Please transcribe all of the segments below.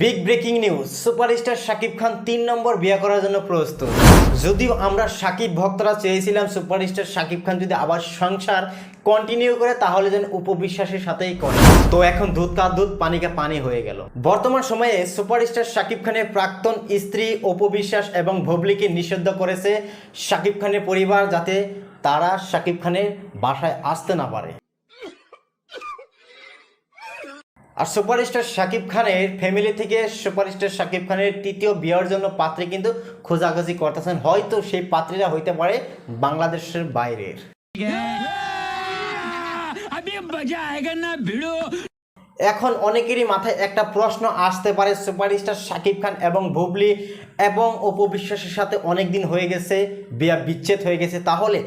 Big breaking news superstar Shakib Khan তিন নম্বর বিয়ে করার জন্য প্রস্তুত। যদিও আমরা শাকিব ভক্তরা চেয়েছিলাম সুপারস্টার শাকিব খান যদি আবার সংসার কন্টিনিউ করে, তাহলে যেন উপবিশ্বাসের সাথেই করে। তো এখন দুধ কা দুধ, পানি কা পানি হয়ে গেল। বর্তমান সময়ে সুপারস্টার শাকিব খানের প্রাক্তন স্ত্রী উপবিশ্বাস এবং ভবলিকে নিষিদ্ধ করেছে শাকিব খানের পরিবার যাতে তারা শাকিব খানের বাসায় আসতে না পারে। আর সুপারস্টার শাকিব খানের ফ্যামিলি থেকে সুপারস্টার শাকিব খানের তৃতীয় বিয়ের জন্য পাত্রী কিন্তু খোঁজাখুঁজি করতেছেন। হয়তো সেই পাত্রীরা হইতে পারে বাংলাদেশের বাইরের। এখন অনেকেরই মাথায় একটা প্রশ্ন আসতে পারে, সুপারস্টার শাকিব খান এবং বুবলি এবং অপবিশ্বাসের সাথে অনেক দিন হয়ে গেছে, বিয়া বিচ্ছেদ হয়ে গেছে। তাহলে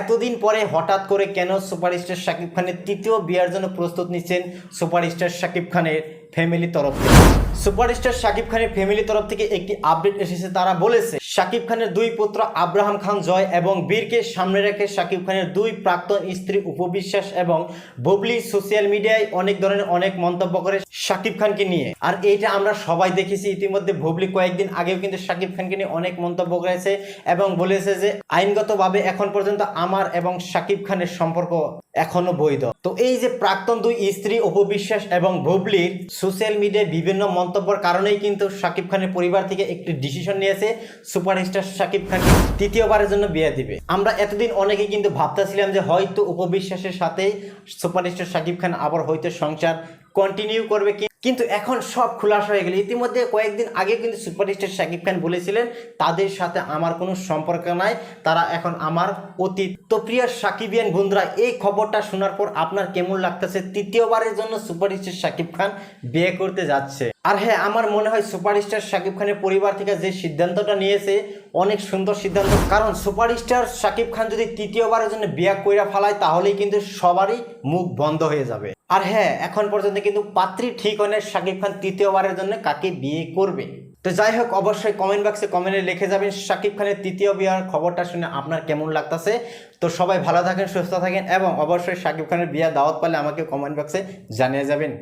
এতদিন পরে হঠাৎ করে কেন সুপারস্টার শাকিব খানের তৃতীয় বিয়ার জন্য প্রস্তুত নিচ্ছেন সুপারস্টার শাকিব খানের? ফ্যামিলি তরফ থেকে। সুপারস্টার শাকিব খানের ফ্যামিলি তরফ থেকে একটি আপডেট এসেছে। তারা বলেছে, শাকিব খানের দুই পুত্র আব্রাহাম খান জয় এবং বীরকে সামনে রেখে শাকিব খানের দুই প্রাক্তন স্ত্রী উপবিশ্বাস এবং ববলি সোশ্যাল মিডিয়ায় অনেক ধরনের অনেক মন্তব্য করে শাকিব খানকে নিয়ে। আর এইটা আমরা সবাই দেখেছি। ইতিমধ্যে ভবলি কয়েকদিন আগেও কিন্তু শাকিব খানকে নিয়ে অনেক মন্তব্য করেছে এবং বলেছে যে, আইনগতভাবে এখন পর্যন্ত আমার এবং শাকিব খানের সম্পর্ক এখনও বৈধ। তো এই যে প্রাক্তন দুই স্ত্রী অপবিশ্বাস এবং বুবলির সোশ্যাল মিডিয়ায় বিভিন্ন মন্তব্যের কারণেই কিন্তু শাকিব খানের পরিবার থেকে একটি ডিসিশন নিয়েছে সুপারস্টার শাকিব খান তৃতীয়বারের জন্য বিয়ে দিবে। আমরা এতদিন অনেকে কিন্তু ভাবতেছিলাম যে হয়তো উপবিশ্বাসের সাথেই সুপারস্টার শাকিব খান আবার হয়তো সংসার কন্টিনিউ করবে কিন্তু এখন সব খোলাসা হয়ে গেল। ইতিমধ্যে কয়েকদিন আগে কিন্তু সুপারস্টার শাকিব খান বলেছিলেন, তাদের সাথে আমার কোনো সম্পর্ক নাই, তারা এখন আমার অতীত। তো প্রিয় সাকিবিয়ান বন্ধুরা, এই খবরটা শোনার পর আপনার কেমন লাগতেছে? তৃতীয়বারের জন্য সুপারস্টার শাকিব খান বিয়ে করতে যাচ্ছে। আর হ্যাঁ আমার মনে হয় সুপারস্টার শাকিব খানের পরিবার থেকে যে সিদ্ধান্তটা নিয়েছে, অনেক সুন্দর সিদ্ধান্ত। কারণ সুপারস্টার শাকিব খান যদি তৃতীয়বারের জন্য বিয়ে কইরা ফেলায়, তাহলেই কিন্তু সবারই মুখ বন্ধ হয়ে যাবে। আর হ্যাঁ এখন পর্যন্ত কিন্তু পাত্রী ঠিক না শাকিব খান তৃতীয়বারের জন্য কাকে বিয়ে করবে। তো যাই হোক, অবশ্যই কমেন্ট বক্সে কমেন্টে লিখে যাবেন শাকিব খানের তৃতীয় বিয়ার খবরটা শুনে আপনার কেমন লাগতেছে। তো সবাই ভালো থাকেন, সুস্থ থাকেন এবং অবশ্যই শাকিব খানের বিয়া দাওয়াত পালে আমাকে কমেন্ট বক্সে জানিয়ে যাবেন।